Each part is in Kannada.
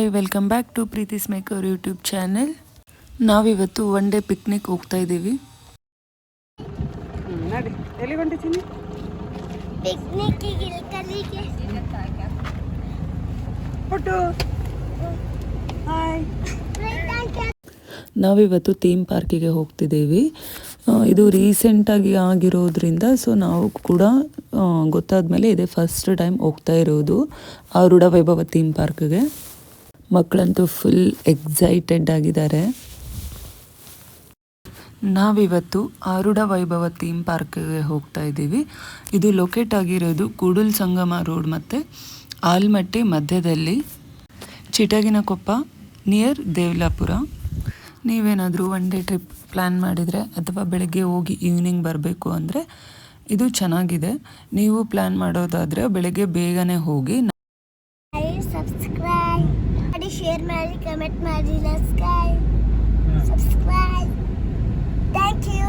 Hi welcome back to Preethi's maker YouTube channel ನಾವಿವತ್ತು ಒನ್ ಡೇ ಪಿಕ್ನಿಕ್ ಹೋಗ್ತಾ ಇದ್ದೀವಿ. ನಾವಿವತ್ತು ಥೀಮ್ ಪಾರ್ಕಿಗೆ ಹೋಗ್ತಿದ್ದೀವಿ. ಇದು ರೀಸೆಂಟಾಗಿ ಆಗಿರೋದ್ರಿಂದ ಸೊ ನಾವು ಕೂಡ ಗೊತ್ತಾದ ಮೇಲೆ ಇದೇ ಫಸ್ಟ್ ಟೈಮ್ ಹೋಗ್ತಾ ಇರೋದು ಆರುಡ ವೈಭವ ಥೀಮ್ ಪಾರ್ಕ್ಗೆ ಮಕ್ಕಳಂತೂ ಫುಲ್ ಎಕ್ಸೈಟೆಡ್ ಆಗಿದ್ದಾರೆ. ನಾವಿವತ್ತು ಆರುಡ ವೈಭವ ಥೀಮ್ ಪಾರ್ಕ್ಗೆ ಹೋಗ್ತಾ ಇದ್ದೀವಿ. ಇದು ಲೊಕೇಟ್ ಆಗಿರೋದು ಕೂಡಲ್ ಸಂಗಮ ರೋಡ್ ಮತ್ತು ಆಲ್ಮಟ್ಟಿ ಮಧ್ಯದಲ್ಲಿ. ಚಿಟಗಿನಕೊಪ್ಪ ನಿಯರ್ ದೇವ್ಲಾಪುರ. ನೀವೇನಾದರೂ ಒನ್ ಡೇ ಟ್ರಿಪ್ ಪ್ಲ್ಯಾನ್ ಮಾಡಿದರೆ ಅಥವಾ ಬೆಳಗ್ಗೆ ಹೋಗಿ ಈವ್ನಿಂಗ್ ಬರಬೇಕು ಅಂದರೆ ಇದು ಚೆನ್ನಾಗಿದೆ. ನೀವು ಪ್ಲ್ಯಾನ್ ಮಾಡೋದಾದರೆ ಬೆಳಗ್ಗೆ ಬೇಗನೆ ಹೋಗಿ ಸಬ್ಸ್ಕ್ರೈಬ್ ಮಾಡಿ ಶೇರ್ ಮಾಡಿ ಕಮೆಂಟ್ ಮಾಡಿ ಸಬ್ಸ್ಕ್ರೈಬ್ ಸಬ್ಸ್ಕ್ರೈಬ್ ಥ್ಯಾಂಕ್ ಯು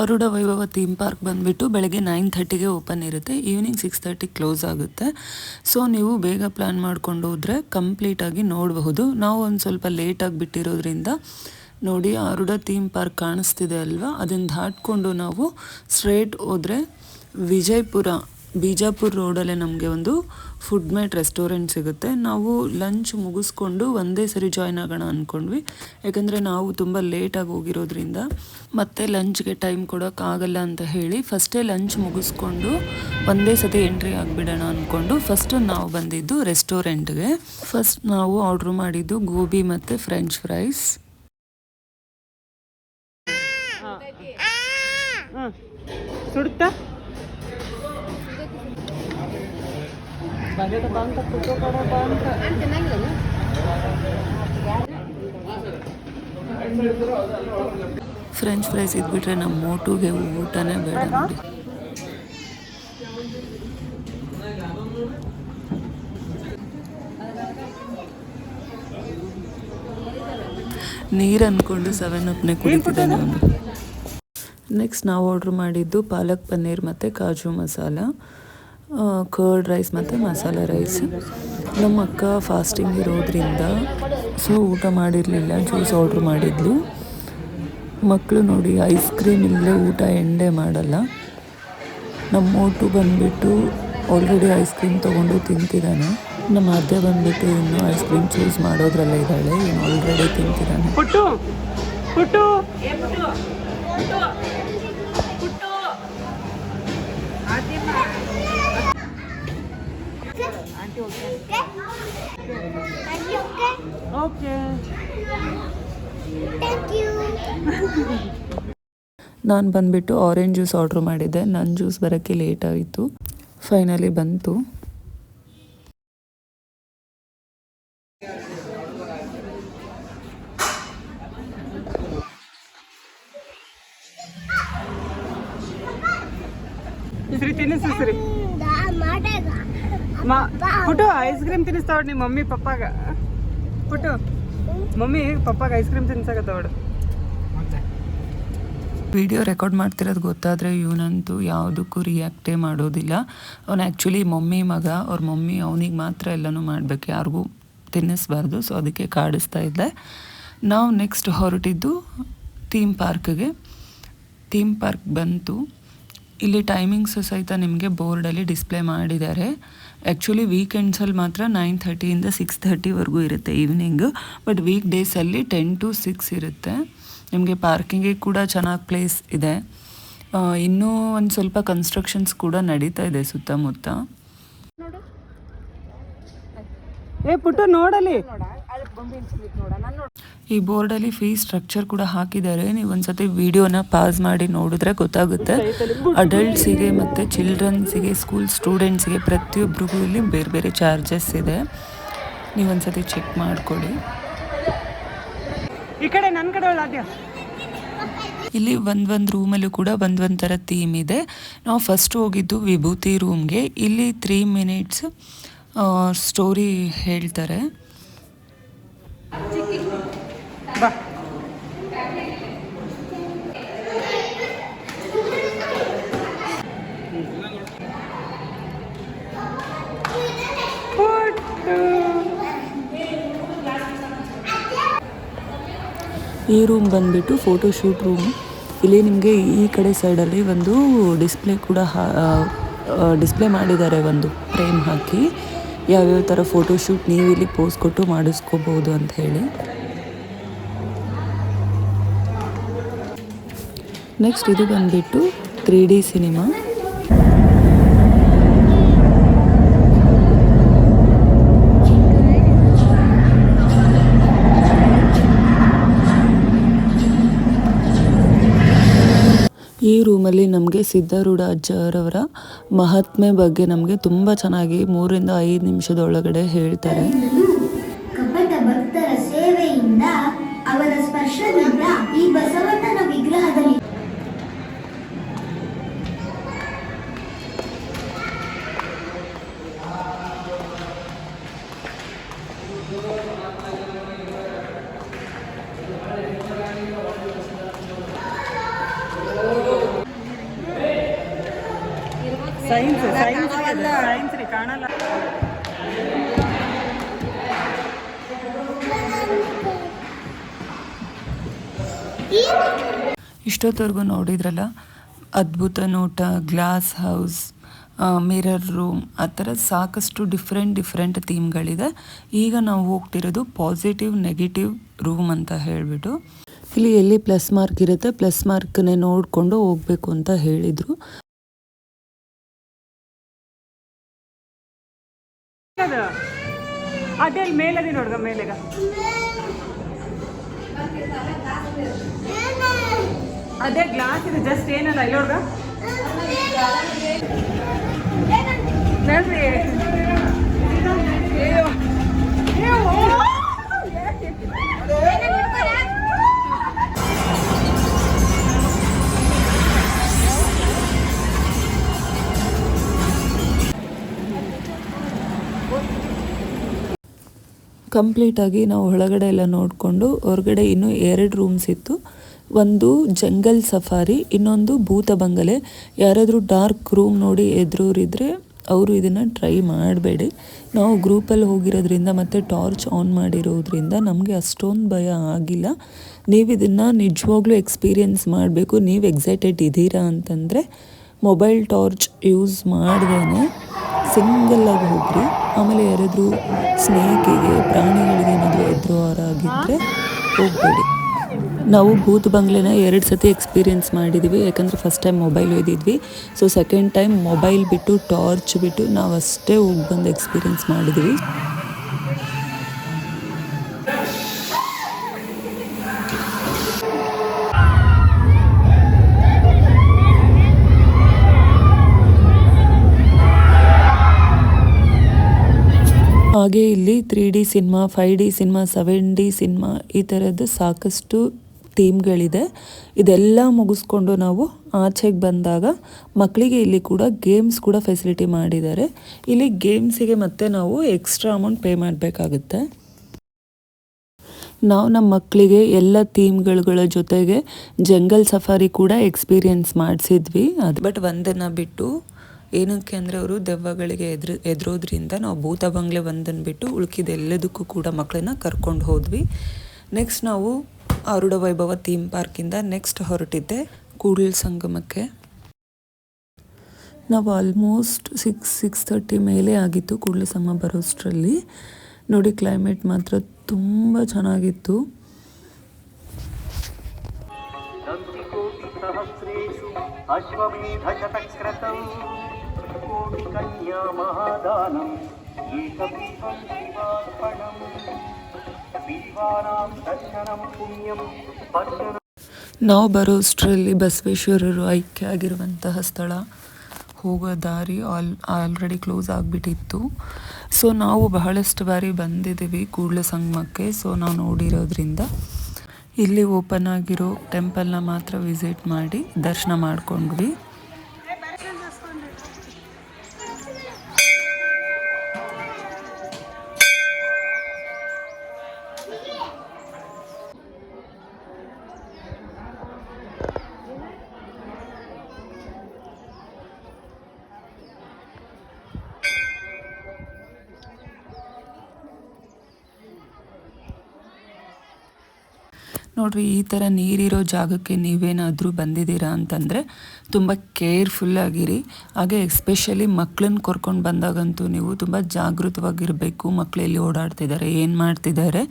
ಆರುಡ ವೈಭವ ಥೀಮ್ ಪಾರ್ಕ್ ಬಂದುಬಿಟ್ಟು ಬೆಳಗ್ಗೆ ನೈನ್ ಥರ್ಟಿಗೆ ಓಪನ್ ಇರುತ್ತೆ. ಈವ್ನಿಂಗ್ ಸಿಕ್ಸ್ ತರ್ಟಿ ಕ್ಲೋಸ್ ಆಗುತ್ತೆ. ಸೊ ನೀವು ಬೇಗ ಪ್ಲ್ಯಾನ್ ಮಾಡ್ಕೊಂಡು ಹೋದರೆ ಕಂಪ್ಲೀಟಾಗಿ ನೋಡಬಹುದು. ನಾವು ಒಂದು ಸ್ವಲ್ಪ ಲೇಟಾಗಿ ಬಿಟ್ಟಿರೋದ್ರಿಂದ ನೋಡಿ, ಅರುಡ ಥೀಮ್ ಪಾರ್ಕ್ ಕಾಣಿಸ್ತಿದೆ ಅಲ್ವಾ? ಅದನ್ನು ದಾಟ್ಕೊಂಡು ನಾವು ಸ್ಟ್ರೇಟ್ ಹೋದರೆ ವಿಜಯಪುರ ಬಿಜಾಪುರ ರೋಡಲ್ಲೇ ನಮಗೆ ಒಂದು ಫುಡ್ ಮೇಟ್ ರೆಸ್ಟೋರೆಂಟ್ ಸಿಗುತ್ತೆ. ನಾವು ಲಂಚ್ ಮುಗಿಸ್ಕೊಂಡು ಒಂದೇ ಸರಿ ಜಾಯ್ನ್ ಆಗೋಣ ಅಂದ್ಕೊಂಡ್ವಿ ಯಾಕಂದರೆ ನಾವು ತುಂಬ ಲೇಟಾಗಿ ಹೋಗಿರೋದ್ರಿಂದ ಮತ್ತೆ ಲಂಚ್ಗೆ ಟೈಮ್ ಕೊಡೋಕ್ಕಾಗಲ್ಲ ಅಂತ ಹೇಳಿ ಫಸ್ಟೇ ಲಂಚ್ ಮುಗಿಸ್ಕೊಂಡು ಒಂದೇ ಸತಿ ಎಂಟ್ರಿ ಆಗಿಬಿಡೋಣ ಅಂದ್ಕೊಂಡು ಫಸ್ಟು ನಾವು ಬಂದಿದ್ದು ರೆಸ್ಟೋರೆಂಟ್ಗೆ ಫಸ್ಟ್ ನಾವು ಆರ್ಡ್ರ್ ಮಾಡಿದ್ದು ಗೋಬಿ ಮತ್ತು ಫ್ರೆಂಚ್ ಫ್ರೈಸ್ ಸುಡುತ್ತಾ ಬಂದಿದ್ದ ಬಂತ ಪುಟ್ಟು ಕಡೆ ಬಂತ ಫ್ರೆಂಚ್ ಫ್ರೈಸ್ ಇದ್ಬಿಟ್ರೆ ನಮ್ಮ ಮೋಟುಗೆ ಊಟನೇ ಬೇಡ ನೋಡಿ. ನೀರು ಅಂದ್ಕೊಂಡು ಸೆವೆನ್ ಅಪ್ನೇ ಕುಡಿತಿದ್ದಾನೆ ಅವನು ನೆಕ್ಸ್ಟ್ ನಾವು ಆರ್ಡ್ರ್ ಮಾಡಿದ್ದು ಪಾಲಕ್ ಪನ್ನೀರ್ ಮತ್ತು ಕಾಜು ಮಸಾಲ. ಕರ್ಡ್ ರೈಸ್ ಮತ್ತು ಮಸಾಲೆ ರೈಸ್ ನಮ್ಮ ಅಕ್ಕ ಫಾಸ್ಟಿಂಗ್ ಇರೋದ್ರಿಂದ ಸೊ ಊಟ ಮಾಡಿರಲಿಲ್ಲ ಜ್ಯೂಸ್ ಆರ್ಡ್ರ್ ಮಾಡಿದ್ಲು. ಮಕ್ಕಳು ನೋಡಿ ಐಸ್ ಕ್ರೀಮ್ ಇಲ್ಲದೆ ಊಟ ಎಂಡೆ ಮಾಡಲ್ಲ. ನಮ್ಮ ಓಟು ಬಂದುಬಿಟ್ಟು ಆಲ್ರೆಡಿ ಐಸ್ ಕ್ರೀಮ್ ತೊಗೊಂಡು ತಿಂತಿದ್ದಾನೆ. ನಮ್ಮ ಅತ್ತೆ ಬಂದುಬಿಟ್ಟು ಇನ್ನೂ ಐಸ್ ಕ್ರೀಮ್ ಚೂಸ್ ಮಾಡೋದ್ರಲ್ಲೇ ಇದ್ದಾಳೆ, ಇನ್ನು ಆಲ್ರೆಡಿ ತಿಂತಿದ್ದಾನೆ. ಓಕೆ ನಾನು ಬಂದುಬಿಟ್ಟು ಆರೆಂಜ್ ಜ್ಯೂಸ್ ಆರ್ಡ್ರ್ ಮಾಡಿದ್ದೆ. ನನ್ನ ಜ್ಯೂಸ್ ಬರೋಕ್ಕೆ ಲೇಟ್ ಆಯಿತು. ಫೈನಲಿ ಬಂತು. ಸರಿ ತಿನ್ನಿಸು ಸರಿ. ಪುಟ್ಟು ಐಸ್ ಕ್ರೀಮ್ ತಿನ್ನಿಸ್ತಾವಡ್ ನಿಮ್ಮ ಮಮ್ಮಿ ಪಪ್ಪಾಗ. ಪುಟ್ಟು ಮಮ್ಮಿ ಪಪ್ಪಾಗ ಐಸ್ ಕ್ರೀಮ್ ತಿನ್ಸಕತ್ತವಡು ವಿಡಿಯೋ ರೆಕಾರ್ಡ್ ಮಾಡ್ತಿರೋದು ಗೊತ್ತಾದರೆ ಇವನಂತೂ ಯಾವುದಕ್ಕೂ ರಿಯಾಕ್ಟೇ ಮಾಡೋದಿಲ್ಲ. ಅವ್ನು ಆ್ಯಕ್ಚುಲಿ ಮಮ್ಮಿ ಮಗ ಅವ್ರ ಮಮ್ಮಿ ಅವನಿಗೆ ಮಾತ್ರ ಎಲ್ಲನೂ ಮಾಡಬೇಕು. ಯಾರಿಗೂ ತಿನ್ನಿಸ್ಬಾರ್ದು ಸೊ ಅದಕ್ಕೆ ಕಾಡಿಸ್ತಾ ಇದ್ದೆ. ನಾವು ನೆಕ್ಸ್ಟ್ ಹೊರಟಿದ್ದು ಥೀಮ್ ಪಾರ್ಕ್ಗೆ ಥೀಮ್ ಪಾರ್ಕ್ ಬಂತು. ಇಲ್ಲಿ ಟೈಮಿಂಗ್ಸ್ ಸಹಿತ ನಿಮಗೆ ಬೋರ್ಡಲ್ಲಿ ಡಿಸ್ಪ್ಲೇ ಮಾಡಿದ್ದಾರೆ. ಆ್ಯಕ್ಚುಲಿ ವೀಕೆಂಡ್ಸಲ್ಲಿ ಮಾತ್ರ ನೈನ್ ಥರ್ಟಿಯಿಂದ ಸಿಕ್ಸ್ ಥರ್ಟಿವರೆಗೂ ಇರುತ್ತೆ ಈವ್ನಿಂಗು ಬಟ್ ವೀಕ್ ಡೇಸಲ್ಲಿ ಟೆನ್ ಟು ಸಿಕ್ಸ್ ಇರುತ್ತೆ. ನಿಮಗೆ ಪಾರ್ಕಿಂಗಿಗೆ ಕೂಡ ಚೆನ್ನಾಗಿ ಪ್ಲೇಸ್ ಇದೆ. ಇನ್ನೂ ಒಂದು ಸ್ವಲ್ಪ ಕನ್ಸ್ಟ್ರಕ್ಷನ್ಸ್ ಕೂಡ ನಡೀತಾ ಇದೆ ಸುತ್ತಮುತ್ತ. ಏ ಪುಟ್ಟು ನೋಡಲಿ. ಈ ಬೋರ್ಡಲ್ಲಿ ಫೀ ಸ್ಟ್ರಕ್ಚರ್ ಕೂಡ ಹಾಕಿದ್ದಾರೆ. ನೀವು ಒಂದ್ಸತಿ ವಿಡಿಯೋನ ಪಾಸ್ ಮಾಡಿ ನೋಡಿದ್ರೆ ಗೊತ್ತಾಗುತ್ತೆ. ಅಡಲ್ಟ್ಸಿಗೆ ಮತ್ತು ಚಿಲ್ಡ್ರನ್ಸಿಗೆ ಸ್ಕೂಲ್ ಸ್ಟೂಡೆಂಟ್ಸಿಗೆ ಪ್ರತಿಯೊಬ್ಬರಿಗೂ ಇಲ್ಲಿ ಬೇರೆ ಬೇರೆ ಚಾರ್ಜಸ್ ಇದೆ. ನೀವು ಒಂದ್ಸತಿ ಚೆಕ್ ಮಾಡ್ಕೊಳ್ಳಿ. ಈ ಕಡೆ ನನ್ನ ಕಡೆ ಇಲ್ಲಿ ಒಂದು ಒಂದು ರೂಮಲ್ಲೂ ಕೂಡ ಒಂದು ಒಂದು ಥರ ಥೀಮ್ ಇದೆ. ನಾವು ಫಸ್ಟ್ ಹೋಗಿದ್ದು ವಿಭೂತಿ ರೂಮ್ಗೆ. ಇಲ್ಲಿ ತ್ರೀ ಮಿನಿಟ್ಸ್ ಸ್ಟೋರಿ ಹೇಳ್ತಾರೆ. ಬಾ. ಈ ರೂಮ್ ಬಂದ್ಬಿಟ್ಟು ಫೋಟೋ ಶೂಟ್ ರೂಮ್ ಇಲ್ಲಿ ನಿಮಗೆ ಈ ಕಡೆ ಸೈಡಲ್ಲಿ ಒಂದು ಡಿಸ್ಪ್ಲೇ ಕೂಡ ಡಿಸ್ಪ್ಲೇ ಮಾಡಿದ್ದಾರೆ ಒಂದು ಫ್ರೇಮ್ ಹಾಕಿ. ಯಾವ್ಯಾವ ಥರ ಫೋಟೋಶೂಟ್ ನೀವು ಇಲ್ಲಿ ಪೋಸ್ ಕೊಟ್ಟು ಮಾಡಿಸ್ಕೋಬೋದು ಅಂತ ಹೇಳಿ. ನೆಕ್ಸ್ಟ್ ಇದು ಬಂದುಬಿಟ್ಟು ತ್ರೀ ಡಿ ಸಿನಿಮಾ. ಈ ರೂಮಲ್ಲಿ ನಮಗೆ ಸಿದ್ಧಾರೂಢ ಅಜ್ಜರವರ ಮಹಾತ್ಮೆ ಬಗ್ಗೆ ನಮಗೆ ತುಂಬ ಚೆನ್ನಾಗಿ ಮೂರಿಂದ ಐದು ನಿಮಿಷದೊಳಗಡೆ ಹೇಳ್ತಾರೆ. ಕಪಟ ಭಕ್ತರ ಸೇವೆಯಿಂದ ಅವರ ಸ್ಪರ್ಶದಿಂದ ಈ ಬಸವಣ್ಣನ ಸೈನ್ಸ್ ಸೈನ್ಸ್ ಸೈನ್ಸ್ ರೀ ಕಾಣಲ್ಲ. ಇಷ್ಟೊತ್ತವರೆಗೂ ನೋಡಿದ್ರಲ್ಲ ಅದ್ಭುತ ನೋಟ ಗ್ಲಾಸ್ ಹೌಸ್ ಮಿರರ್ ರೂಮ್ ಆ ಥರ ಸಾಕಷ್ಟು ಡಿಫ್ರೆಂಟ್ ಡಿಫ್ರೆಂಟ್ ಥೀಮ್ಗಳಿದೆ ಈಗ ನಾವು ಹೋಗ್ತಿರೋದು ಪಾಸಿಟಿವ್ ನೆಗೆಟಿವ್ ರೂಮ್ ಅಂತ ಹೇಳಿಬಿಟ್ಟು ಇಲ್ಲಿ ಎಲ್ಲಿ ಪ್ಲಸ್ ಮಾರ್ಕ್ ಇರುತ್ತೆ ಪ್ಲಸ್ ಮಾರ್ಕ್ನೇ ನೋಡಿಕೊಂಡು ಹೋಗಬೇಕು ಅಂತ ಹೇಳಿದರು ಮೇಲದಿ ಅದೇ ಗ್ಲಾಸ್ ಇದೆ ಜಸ್ಟ್ ಏನಲ್ಲ, ಇಲ್ಲಿ ನೋಡ್ಗ ನೋಡ್ರಿ ಅಯ್ಯೋ. ಅಯ್ಯೋ. ಕಂಪ್ಲೀಟಾಗಿ ನಾವು ಒಳಗಡೆ ಎಲ್ಲ ನೋಡಿಕೊಂಡು ಹೊರಗಡೆ ಇನ್ನೂ ಎರಡು ರೂಮ್ಸ್ ಇತ್ತು. ಒಂದು ಜಂಗಲ್ ಸಫಾರಿ, ಇನ್ನೊಂದು ಭೂತ ಬಂಗಲೆ. ಯಾರಾದರೂ ಡಾರ್ಕ್ ರೂಮ್ ನೋಡಿ ಎದುರಿದ್ರೆ ಅವರು ಇದನ್ನು ಟ್ರೈ ಮಾಡಬೇಡಿ. ನಾವು ಗ್ರೂಪಲ್ಲಿ ಹೋಗಿರೋದ್ರಿಂದ ಮತ್ತು ಟಾರ್ಚ್ ಆನ್ ಮಾಡಿರೋದ್ರಿಂದ ನಮಗೆ ಅಷ್ಟೊಂದು ಭಯ ಆಗಿಲ್ಲ. ನೀವು ಇದನ್ನು ನಿಜವಾಗ್ಲೂ ಎಕ್ಸ್ಪೀರಿಯೆನ್ಸ್ ಮಾಡಬೇಕು. ನೀವು ಎಕ್ಸೈಟೆಡ್ ಇದ್ದೀರಾ ಅಂತಂದರೆ ಮೊಬೈಲ್ ಟಾರ್ಚ್ ಯೂಸ್ ಮಾಡ್ದೇ ಸಿಂಗಲ್ಲಾಗಿ ಹೋಗ್ರಿ. ಆಮೇಲೆ ಯಾರಾದರೂ ಸ್ನೇಹಿಗೆ ಪ್ರಾಣಿಗಳಿಗೆ ಏನಾದರೂ ಎದುರಾಗಿದ್ದರೆ ಹೋಗಬೇಡಿ. ನಾವು ಭೂತ್ ಬಂಗ್ಲೆನ ಎರಡು ಸತಿ ಎಕ್ಸ್ಪೀರಿಯೆನ್ಸ್ ಮಾಡಿದ್ದೀವಿ ಯಾಕಂದರೆ ಫಸ್ಟ್ ಟೈಮ್ ಮೊಬೈಲ್ ಒಯ್ದಿದ್ವಿ. ಸೊ ಸೆಕೆಂಡ್ ಟೈಮ್ ಮೊಬೈಲ್ ಬಿಟ್ಟು ಟಾರ್ಚ್ ಬಿಟ್ಟು ನಾವು ಅಷ್ಟೇ ಹೋಗಿ ಬಂದು ಎಕ್ಸ್ಪೀರಿಯೆನ್ಸ್ ಮಾಡಿದ್ವಿ. ಹಾಗೆ ಇಲ್ಲಿ three D cinema five D cinema seven D cinema ಈ ಥರದ್ದು ಸಾಕಷ್ಟು ಥೀಮ್ಗಳಿದೆ ಇದೆಲ್ಲ ಮುಗಿಸ್ಕೊಂಡು ನಾವು ಆಚೆಗೆ ಬಂದಾಗ ಮಕ್ಕಳಿಗೆ ಇಲ್ಲಿ ಕೂಡ ಗೇಮ್ಸ್ ಕೂಡ ಫೆಸಿಲಿಟಿ ಮಾಡಿದ್ದಾರೆ. ಇಲ್ಲಿ ಗೇಮ್ಸಿಗೆ ಮತ್ತೆ ನಾವು ಎಕ್ಸ್ಟ್ರಾ ಅಮೌಂಟ್ ಪೇ ಮಾಡಬೇಕಾಗುತ್ತೆ. ನಾವು ನಮ್ಮ ಮಕ್ಕಳಿಗೆ ಎಲ್ಲ ಥೀಮ್ಗಳ ಜೊತೆಗೆ ಜಂಗಲ್ ಸಫಾರಿ ಕೂಡ ಎಕ್ಸ್ಪೀರಿಯೆನ್ಸ್ ಮಾಡಿಸಿದ್ವಿ. ಅದು ಬಟ್ ಒಂದನ್ನು ಬಿಟ್ಟು ಏನಕ್ಕೆ ಅಂದರೆ ಅವರು ದೆವ್ವಗಳಿಗೆ ಎದುರು, ಎದುರೋದ್ರಿಂದ ನಾವು ಭೂತ ಬಂಗ್ಲೆ ಒಂದನ್ನು ಬಿಟ್ಟು ಉಳ್ಕಿದೆಲ್ಲದಕ್ಕೂ ಕೂಡ ಮಕ್ಕಳನ್ನ ಕರ್ಕೊಂಡು ಹೋದ್ವಿ. ನೆಕ್ಸ್ಟ್ ನಾವು ಆರುಡ ವೈಭವ ಥೀಮ್ ಪಾರ್ಕಿಂದ ನೆಕ್ಸ್ಟ್ ಹೊರಟಿದ್ದೆ ಕೂಡಲ್ ಸಂಗಮಕ್ಕೆ. ನಾವು ಆಲ್ಮೋಸ್ಟ್ ಸಿಕ್ಸ್ ಸಿಕ್ಸ್ ತರ್ಟಿ ಮೇಲೆ ಆಗಿತ್ತು ಕೂಡಲ ಸಂಗಮ ಬರೋಷ್ಟರಲ್ಲಿ. ನೋಡಿ, ಕ್ಲೈಮೇಟ್ ಮಾತ್ರ ತುಂಬ ಚೆನ್ನಾಗಿತ್ತು. ಕನ್ಯಾ ಮಹಾದಾನಂ ನಾವು ಬರೋ ಅಷ್ಟರಲ್ಲಿ ಬಸವೇಶ್ವರರು ಐಕ್ಯ ಆಗಿರುವಂತಹ ಸ್ಥಳ. ಹೋಗೋ ದಾರಿ ಆಲ್, ಆಲ್ರೆಡಿ ಕ್ಲೋಸ್ ಆಗಿಬಿಟ್ಟಿತ್ತು. ಸೊ ನಾವು ಬಹಳಷ್ಟು ಬಾರಿ ಬಂದಿದ್ದೀವಿ ಕೂಡಲ ಸಂಗಮಕ್ಕೆ. ಸೊ ನಾವು ನೋಡಿರೋದ್ರಿಂದ ಇಲ್ಲಿ ಓಪನ್ ಆಗಿರೋ ಟೆಂಪಲ್ನ ಮಾತ್ರ ವಿಸಿಟ್ ಮಾಡಿ ದರ್ಶನ ಮಾಡಿಕೊಂಡ್ವಿ. Yeah. ನೋಡ್ರಿ, ಈ ಥರ ನೀರಿರೋ ಜಾಗಕ್ಕೆ ನೀವೇನಾದರೂ ಬಂದಿದ್ದೀರಾ ಅಂತಂದರೆ ತುಂಬ ಕೇರ್ಫುಲ್ಲಾಗಿರಿ ಹಾಗೆ ಎಸ್ಪೆಷಲಿ ಮಕ್ಕಳನ್ನ ಕರ್ಕೊಂಡು ಬಂದಾಗಂತೂ ನೀವು ತುಂಬ ಜಾಗೃತವಾಗಿರಬೇಕು. ಮಕ್ಕಳು ಎಲ್ಲಿ ಓಡಾಡ್ತಿದ್ದಾರೆ ಏನು ಮಾಡ್ತಿದ್ದಾರೆ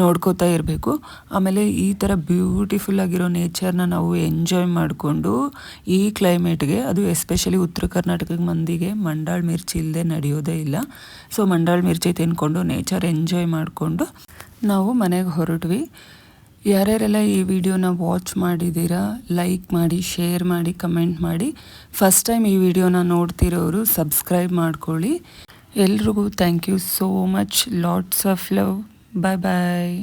ನೋಡ್ಕೋತಾ ಇರಬೇಕು. ಆಮೇಲೆ ಈ ಥರ ಬ್ಯೂಟಿಫುಲ್ ಆಗಿರೋ ನೇಚರ್ನ ನಾವು ಎಂಜಾಯ್ ಮಾಡಿಕೊಂಡು ಈ ಕ್ಲೈಮೇಟ್ಗೆ, ಅದು ಎಸ್ಪೆಷಲಿ ಉತ್ತರ ಕರ್ನಾಟಕದ ಮಂದಿಗೆ ಮಂಡಾಳ್ ಮಿರ್ಚಿ ಇಲ್ಲದೆ ನಡೆಯೋದೇ ಇಲ್ಲ. ಸೊ, ಮಂಡಾಳ್ ಮಿರ್ಚಿ ತಿನ್ಕೊಂಡು ನೇಚರ್ ಎಂಜಾಯ್ ಮಾಡಿಕೊಂಡು ನಾವು ಮನೆಗೆ ಹೊರಟ್ವಿ. ಯಾರ್ಯಾರೆಲ್ಲ ಈ ವಿಡಿಯೋನ ವಾಚ್ ಮಾಡಿದ್ದೀರಾ, ಲೈಕ್ ಮಾಡಿ, ಶೇರ್ ಮಾಡಿ, ಕಮೆಂಟ್ ಮಾಡಿ. ಫಸ್ಟ್ ಟೈಮ್ ಈ ವಿಡಿಯೋನ ನೋಡ್ತಿರೋರು ಸಬ್ಸ್ಕ್ರೈಬ್ ಮಾಡ್ಕೊಳ್ಳಿ. ಎಲ್ರಿಗೂ thank you so much. Lots of love. Bye bye.